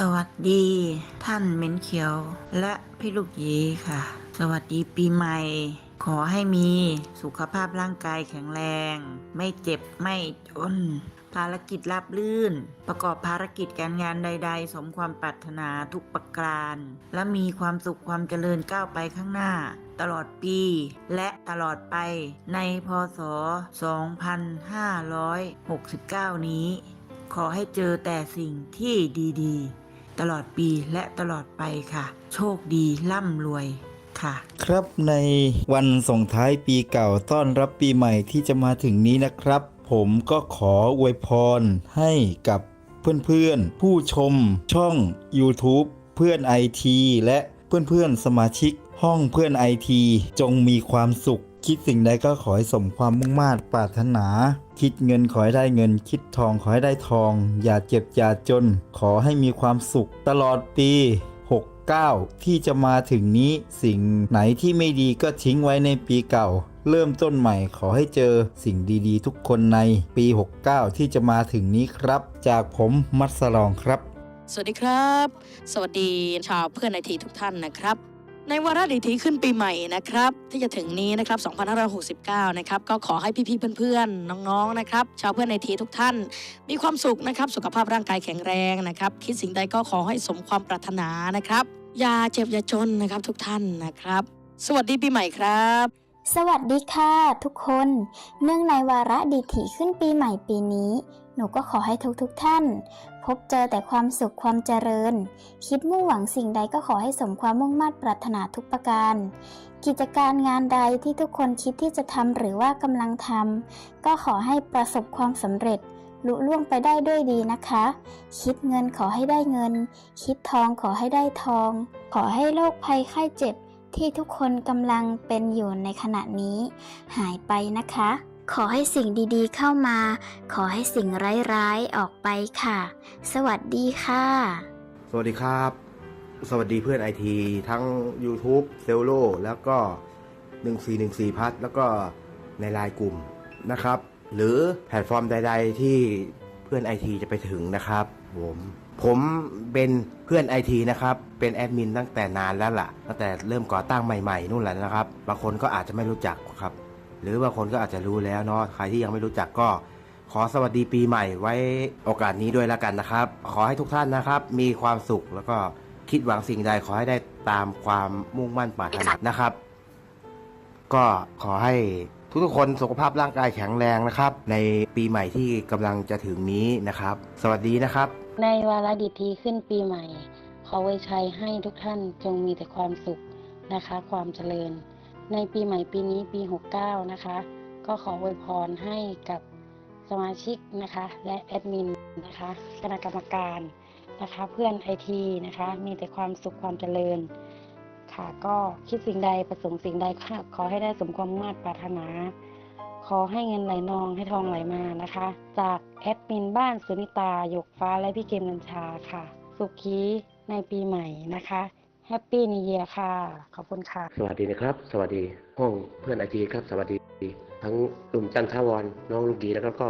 สวัสดีท่านเม็นเขียวและพี่ลูกยีค่ะ สวัสดีปีใหม่ ขอให้มีสุขภาพร่างกายแข็งแรง ไม่เจ็บไม่จน ภารกิจราบลื่น ประกอบภารกิจการงานใด ๆ สมความปรารถนาทุกประการ และมีความสุขความเจริญก้าวไปข้างหน้า ตลอดปี และตลอดไปในพศ 2569 นี้ขอให้เจอแต่สิ่งที่ดี ๆ ตลอดปีและตลอดไปค่ะ โชคดีร่ำรวยค่ะ ครับในวันส่งท้ายปีเก่าต้อนรับปีใหม่ที่จะมาถึงนี้นะครับ ผมก็ขออวยพรให้กับเพื่อนๆ ผู้ชมช่อง YouTube เพื่อนไอทีและเพื่อนๆสมาชิกห้องเพื่อนไอทีจงมีความสุข คิดสิ่งใดก็ขอให้สมความมุ่งมา่ปรารถนา คิดเงินขอให้ได้เงิน คิดทองขอให้ได้ทอง อย่าเจ็บอย่าจน ขอให้มีความสุขตลอดปี 69 ที่จะมาถึงนี้สิ่งไหนที่ไม่ดีก็ทิ้งไว้ในปีเก่า เริ่มต้นใหม่ขอให้เจอสิ่งดีๆ ทุกคนในปี 69 ที่จะมาถึงนี้ครับ จากผมมัดสลองครับ สวัสดีครับ สวัสดีชาวเพื่อนไอทีทุกท่านนะครับ ในวาระดีทีขึ้นปีใหม่นะครับ ที่จะถึงนี้นะครับ 2569 นะครับ ก็ขอให้พี่ๆเพื่อนๆ น้องๆ นะครับ ชาวเพื่อนไอทีทุกท่าน มีความสุขนะครับ สุขภาพร่างกายแข็งแรงนะครับ คิดสิ่งใดก็ขอให้สมความปรารถนานะครับ อย่าเจ็บอย่าจนนะครับทุกท่านนะครับ สวัสดีปีใหม่ครับ สวัสดีค่ะทุกคน เนื่องในวาระดีถีขึ้นปีใหม่ปีนี้ หนูก็ขอให้ทุกๆทท่าน พบเจอแต่ความสุขความเจริญ คิดมุ่งหวังสิ่งใดก็ขอให้สมความมุ่งมั่นปรารถนาทุกประการ กิจการงานใดที่ทุกคนคิดที่จะทำหรือว่ากำลังทำก็ขอให้ประสบความสำเร็จลุล่วงไปได้ด้วยดีนะคะ คิดเงินขอให้ได้เงิน คิดทองขอให้ได้ทอง ขอให้โรคภัยไข้เจ็บที่ทุกคนกำลังเป็นอยู่ในขณะนี้ หายไปนะคะ ขอให้สิ่งดีๆเข้ามา ขอให้สิ่งร้ายๆออกไปค่ะ สวัสดีค่ะ สวัสดีครับ สวัสดีเพื่อนไอทีทั้ง YouTube เซลโลแล้วก็ 1414 พัทแล้วก็ในไลน์กลุ่มนะครับ หรือแพลตฟอร์มใด ๆ ที่เพื่อนไอทีจะไปถึงนะครับ ผมผมเป็นเพื่อนไอทีนะครับ เป็นแอดมินตั้งแต่นานแล้วล่ะ ตั้งแต่เริ่มก่อตั้งใหม่ๆนู่นแหละนะครับ บางคนก็อาจจะไม่รู้จักครับ หรือบางคนก็อาจจะรู้แล้วเนาะใครที่ยังไม่รู้จักก็ขอสวัสดีปีใหม่ไว้โอกาสนี้ด้วยแล้วกันนะครับ ขอให้ทุกท่านนะครับ มีความสุขแล้วก็คิดหวังสิ่งใดขอให้ได้ตามความมุ่งมั่นปรารถนานะครับ ก็ขอให้ทุกๆคนสุขภาพร่างกายแข็งแรงนะครับ ในปีใหม่ที่กำลังจะถึงนี้นะครับ สวัสดีนะครับ ในวาระดิทีขึ้นปีใหม่ ขอไว้ชัยให้ทุกท่านจงมีแต่ความสุขนะคะ ความเจริญ ในปีใหม่ปีนี้ปี 69 นะคะ ก็ขออวยพรให้กับสมาชิกนะคะ และแอดมินนะคะคณะกรรมการนะคะ เพื่อนไอทีนะคะ มีแต่ความสุขความเจริญ ค่ะก็คิดสิ่งใดประสงค์สิ่งใดค่ะขอให้ได้สมความมุ่งมา่ปรารถนา ขอให้เงินไหลนองให้ทองไหลมานะคะ จากแอดมินบ้านสุนิตาหยกฟ้าและพี่เกมกัญชาค่ะ สุขีในปีใหม่นะคะ แฮปปี้นิเยียค่ะ ขอบคุณค่ะ สวัสดีนะครับ สวัสดีห้องเพื่อนไอทีครับ สวัสดี ทั้งลุงจันทวรน้องลูกดีแล้วก็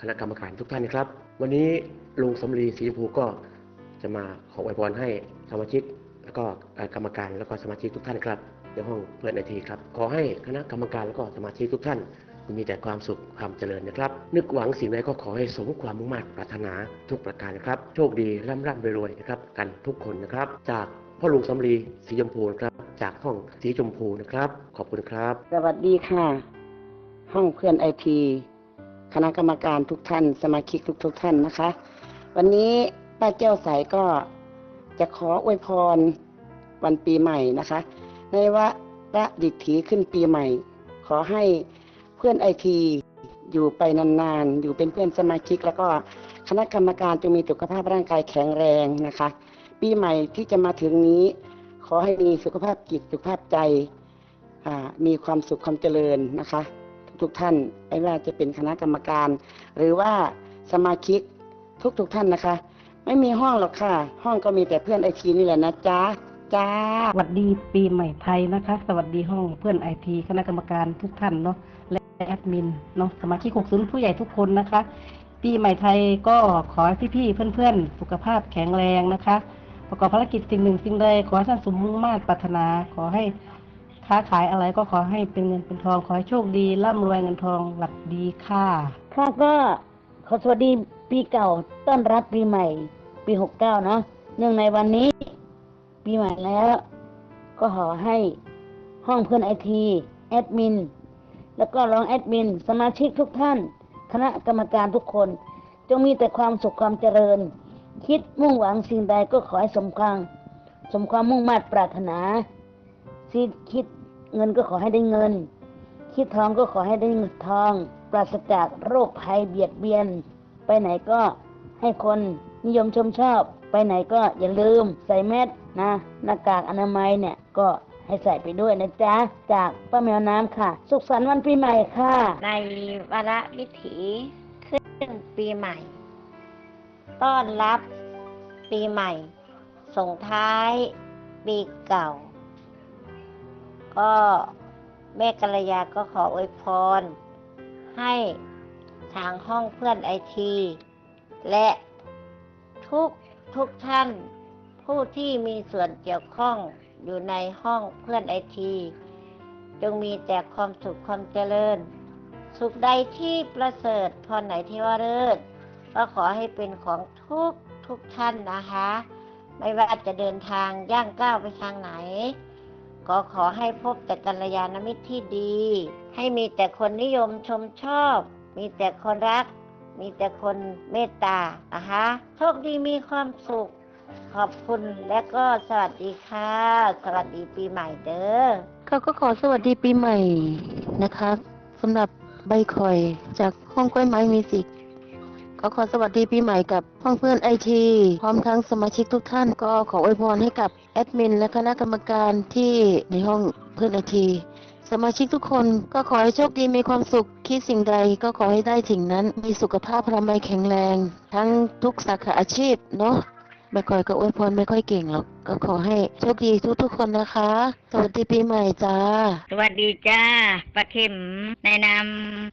คณะกรรมการทุกท่านนะครับ วันนี้ลุงสำลีสีชมพูก็จะมาขออวยพรให้สมาชิก แล้วก็กรรมการแล้วก็สมาชิกทุกท่านครับในห้องเพื่อนไอทีครับ ขอให้คณะกรรมการแล้วก็สมาชิกทุกท่านมีแต่ความสุขความเจริญนะครับ นึกหวังสิ่งใดก็ขอให้สมความมุ่งมั่นปรารถนาทุกประการนะครับ โชคดีร่ำร่ำรวยๆนะครับ กันทุกคนนะครับ จาก พ่อลุงสำลีสีชมพูนะครับ จากห้องสีชมพูนะครับ ขอบคุณครับ สวัสดีค่ะ ห้องเพื่อนไอทีคณะกรรมการทุกท่าน สมาชิกทุกทุกท่านนะคะ วันนี้ป้าแก้วใสก็จะขออวยพรวันปีใหม่นะคะ ในว่าระดิถีขึ้นปีใหม่ ขอให้เพื่อนไอทีอยู่ไปนานๆ อยู่เป็นเพื่อนสมาชิก แล้วก็คณะกรรมการจงมีสุขภาพร่างกายแข็งแรงนะคะ ปีใหม่ที่จะมาถึงนี้ ขอให้มีสุขภาพจิตสุขภาพใจมีความสุขความเจริญนะคะ ทุกท่านไม่ว่าจะเป็นคณะกรรมการ หรือว่าสมาชิกทุกๆท่านนะคะ ไม่มีห้องหรอกค่ะ ห้องก็มีแต่เพื่อนไอทีนี่แหละนะจ๊ะจ้าสวัสดีปีใหม่ไทยนะคะ สวัสดีห้องเพื่อนไอทีคณะกรรมการทุกท่านเนาะและแอดมินเนาะสมาชิก60ผู้ใหญ่ทุกคนนะคะ ปีใหม่ไทยก็ขอให้พี่ๆเพื่อนๆ สุขภาพแข็งแรงนะคะ ประกอบภารกิจสิ่งหนึ่งสิ่งใดขอให้ท่านสมมุ่งมาตรปรารถนา ขอให้ค้าขายอะไรก็ขอให้เป็นเงินเป็นทอง ขอให้โชคดีร่ำรวยเงินทองหลักดีค่ะค่ะก็ขอสวัสดีปีเก่าต้อนรับปีใหม่ ปีหกเก้าเนาะเนื่องในวันนี้ ปีใหม่แล้ว ก็ขอให้ห้องเพื่อนไอทีแอดมินแล้วก็รองแอดมิน สมาชิกทุกท่าน คณะกรรมการทุกคน จงมีแต่ความสุขความเจริญ คิดมุ่งหวังสิ่งใดก็ขอให้สมความสมความมุ่งมา่ปรารถนาสิคิดเงินก็ขอให้ได้เงิน คิดทองก็ขอให้ได้เงินทอง ปราศจากโรคภัยเบียดเบียน ไปไหนก็ให้คนนิยมชมชอบ ไปไหนก็อย่าลืมใส่แมสนะหน้ากากอนามัยเนี่ยก็ให้ใส่ไปด้วยนะจ๊ะ จากป้าแมวน้ำค่ะ สุขสันต์วันปีใหม่ค่ะ ในวาระวิถีขึ้นปีใหม่ ต้อนรับ ปีใหม่ ส่งท้าย ปีเก่า ก็แม่กัลยาก็ขออวยพร ให้ทางห้องเพื่อนไอที และทุกทุกท่านผู้ที่มีส่วนเกี่ยวข้องอยู่ในห้องเพื่อนไอที จงมีแต่ความสุขความเจริญ สุขใดที่ประเสริฐพรไหนที่ว่าเลิศ ก็ขอให้เป็นของทุกทุกท่านนะคะ ไม่ว่าจะเดินทางย่างก้าวไปทางไหน ก็ขอให้พบแต่กัลยาณมิตรที่ดี ให้มีแต่คนนิยมชมชอบ มีแต่คนรัก มีแต่คนเมตตานะคะโชคดีมีความสุขขอบคุณและก็สวัสดีค่ะ สวัสดีปีใหม่เด้อเขาก็ขอสวัสดีปีใหม่นะคะสำหรับใบคอยจากห้องกล้วยไม้มิวสิก ก็ขอสวัสดีปีใหม่กับห้องเพื่อนไอทีพร้อมทั้งสมาชิกทุกท่านก็ขออวยพรให้กับแอดมินและคณะกรรมการที่ในห้องเพื่อนไอทีสมาชิกทุกคนก็ขอให้โชคดีมีความสุข คิดสิ่งใดก็ขอให้ได้สิ่งนั้น มีสุขภาพพลามัยแข็งแรง ทั้งทุกสาขาอาชีพเนาะไม่ค่อยก็อวยพรไม่ค่อยเก่งหรอก ก็ขอให้โชคดีทุกๆคนนะคะ สวัสดีปีใหม่จ้า สวัสดีจ้าประเข็มในนาม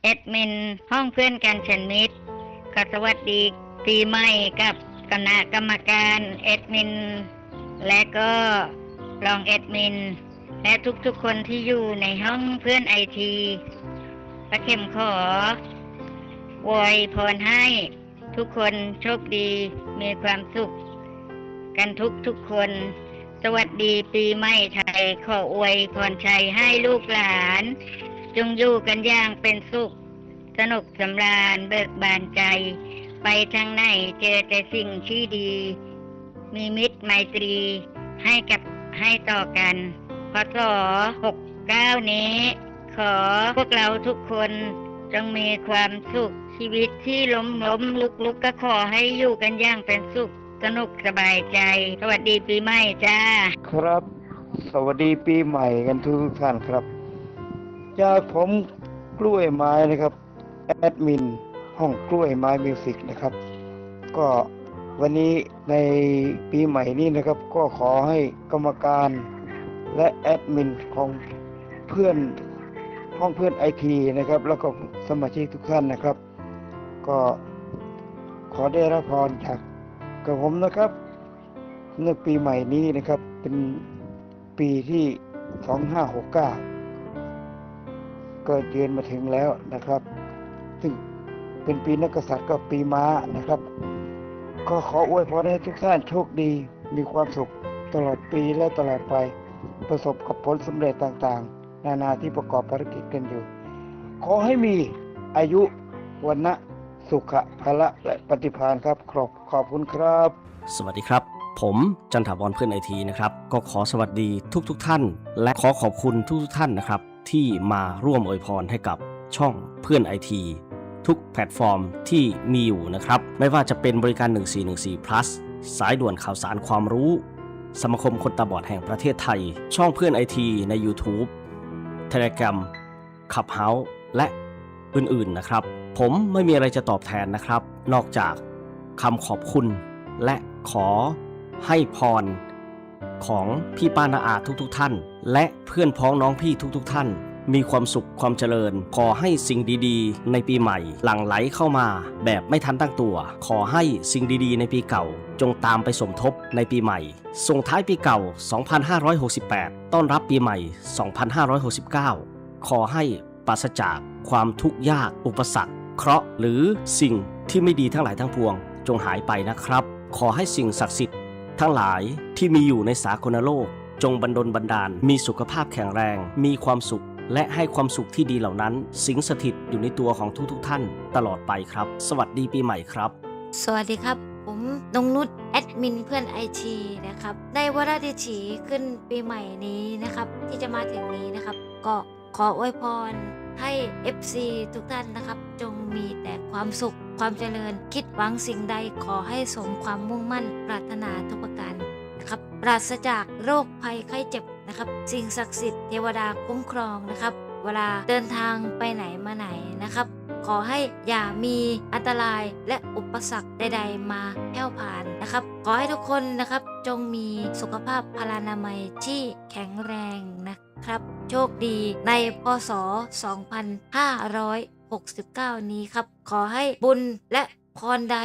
แอดมิน ห้องเพื่อนกันฉันมิตร ก็สวัสดีปีใหม่กับคณะกรรมการแอดมิน และก็รองแอดมิน และทุกๆคนที่อยู่ในห้องเพื่อนไอทีประเข็มขอวอยพรให้ทุกคนโชคดีมีความสุข กันทุกทุกคน สวัสดีปีใหม่ไทย ขออวยพรชัยให้ลูกหลาน จงอยู่กันอย่างเป็นสุข สนุกสำราญเบิกบานใจ ไปทางไหนเจอแต่สิ่งที่ดี มีมิตรไมตรีให้กับให้ต่อกันพศหกเก้านี้ ขอพวกเราทุกคนจงมีความสุขชีวิตที่ล้มล้มลุกลุกก็ขอให้อยู่กันอย่างเป็นสุขสนุกสบายใจ สวัสดีปีใหม่จ้า ครับ สวัสดีปีใหม่กันทุกท่านครับ จากผมกล้วยไม้นะครับ แอดมินห้องกล้วยไม้มิวสิกนะครับ ก็วันนี้ในปีใหม่นี้นะครับ ก็ขอให้กรรมการและแอดมินของเพื่อนห้องเพื่อนไอทีนะครับ แล้วก็สมาชิกทุกท่านนะครับ ก็ขอได้รับพรจากกับผมนะครับในปีใหม่นี้นะครับ เป็นปีที่ 2569ก็เดือนมาถึงแล้วนะครับ ซึ่งเป็นปีนักกษัตริย์ก็ปีม้านะครับ ก็ขออวยพรให้ทุกท่านโชคดี มีความสุขตลอดปีและตลอดไปประสบกับผลสำเร็จต่างๆ นานาที่ประกอบภารกิจกันอยู่ ขอให้มีอายุวันนะสุขะพละและปฏิภาณครับขอบขอบคุณครับ สวัสดีครับ ผมจันทบอลเพื่อนไอทีนะครับ ก็ขอสวัสดีทุกๆทท่าน และขอขอบคุณทุกๆท่านนะครับ ที่มาร่วมอวยพรให้กับช่องเพื่อนไอที ทุกแพลตฟอร์มที่มีอยู่นะครับ ไม่ว่าจะเป็นบริการ 1414 plus สายด่วนข่าวสารความรู้ สมาคมคนตาบอดแห่งประเทศไทย ช่องเพื่อนไอทีใน YouTube Telegram Clubhouse และอื่นๆนะครับ ผมไม่มีอะไรจะตอบแทนนะครับ นอกจากคำขอบคุณ และขอให้พรของพี่ป้านาอาทุกๆทท่าน และเพื่อนพ้องน้องพี่ทุกๆทท่าน มีความสุขความเจริญ ขอให้สิ่งดีๆ ในปีใหม่ หลั่งไหลเข้ามา แบบไม่ทันตั้งตัว ขอให้สิ่งดีๆ ในปีเก่า จงตามไปสมทบในปีใหม่ ส่งท้ายปีเก่า 2568 ต้อนรับปีใหม่ 2569 ขอให้ปราศจากความทุกข์ยากอุปสรรค เคราะห์หรือสิ่งที่ไม่ดีทั้งหลายทั้งปวง จงหายไปนะครับ ขอให้สิ่งศักดิ์สิทธิ์ทั้งหลายที่มีอยู่ในสากลโลก จงบันดลบันดาล มีสุขภาพแข็งแรง มีความสุข และให้ความสุขที่ดีเหล่านั้น สิงสถิตอยู่ในตัวของทุกๆทท่าน ตลอดไปครับ สวัสดีปีใหม่ครับ สวัสดีครับผมนงนุชแอดมินเพื่อนไอทีนะครับในวาระดิถีขึ้นปีใหม่นี้นะครับ ที่จะมาถึงนี้นะครับ ก็ขออวยพรให้ FC ทุกท่านนะครับ จงมีแต่ความสุขความเจริญ คิดหวังสิ่งใดขอให้สมความมุ่งมั่น ปรารถนาทุกประการนะครับปราศจากโรคภัยไข้เจ็บ นะครับ สิ่งศักดิ์สิทธิ์เทวดาคุ้มครองนะครับ เวลาเดินทางไปไหนมาไหนนะครับ ขอให้อย่ามีอันตรายและอุปสรรคใด ๆ มาแผ่วผ่านนะครับ ขอให้ทุกคนนะครับจงมีสุขภาพพลานามัยที่แข็งแรงนะครับ โชคดีในพศ 2569 นี้ครับ ขอให้บุญและ พรใด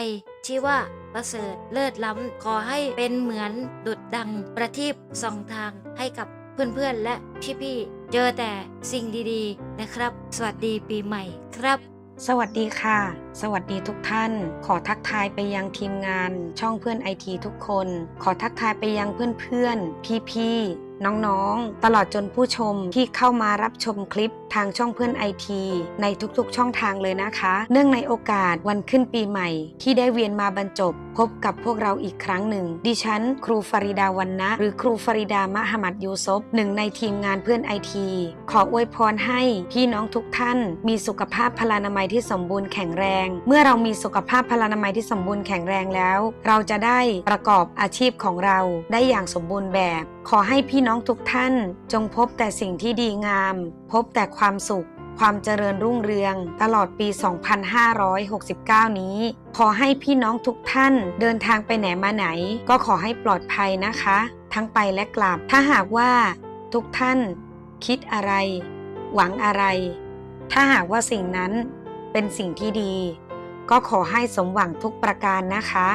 ที่ว่าประเสริฐเลิศล้ำ ขอให้เป็นเหมือนดุดดังประทีปส่องทางให้กับเพื่อนๆและพี่ๆ เจอแต่สิ่งดีๆนะครับ สวัสดีปีใหม่ครับ สวัสดีค่ะ สวัสดีทุกท่าน ขอทักทายไปยังทีมงาน ช่องเพื่อนไอทีทุกคน ขอทักทายไปยังเพื่อนๆ พี่ๆ น้องๆ ตลอดจนผู้ชมที่เข้ามารับชมคลิป ทางช่องเพื่อนไอทีในทุกๆช่องทางเลยนะคะ เนื่องในโอกาสวันขึ้นปีใหม่ ที่ได้เวียนมาบรรจบ พบกับพวกเราอีกครั้งหนึ่ง ดิฉัน ครูฟาริดาวันนะ หรือครูฟาริดามหมัดยูซบหนึ่งในทีมงานเพื่อนไอทีขออวยพรให้พี่น้องทุกท่าน มีสุขภาพพลานามัยที่สมบูรณ์แข็งแรง เมื่อเรามีสุขภาพพลานามัยที่สมบูรณ์แข็งแรงแล้ว เราจะได้ประกอบอาชีพของเราได้อย่างสมบูรณ์แบบ ขอให้พี่น้องทุกท่าน จงพบแต่สิ่งที่ดีงาม พบแต่ความสุข ความเจริญรุ่งเรือง ตลอดปี 2569 นี้ ขอให้พี่น้องทุกท่านเดินทางไปไหนมาไหน ก็ขอให้ปลอดภัยนะคะ ทั้งไปและกลับ ถ้าหากว่าทุกท่าน คิดอะไร หวังอะไร ถ้าหากว่าสิ่งนั้นเป็นสิ่งที่ดี ก็ขอให้สมหวังทุกประการนะคะ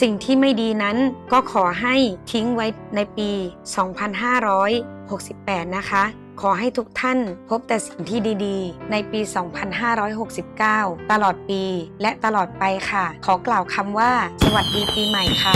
สิ่งที่ไม่ดีนั้นก็ขอให้ทิ้งไว้ในปี 2568 นะคะ ขอให้ทุกท่านพบแต่สิ่งที่ดีๆ ในปี 2569 ตลอดปีและตลอดไปค่ะ ขอกล่าวคำว่า สวัสดีปีใหม่ค่ะ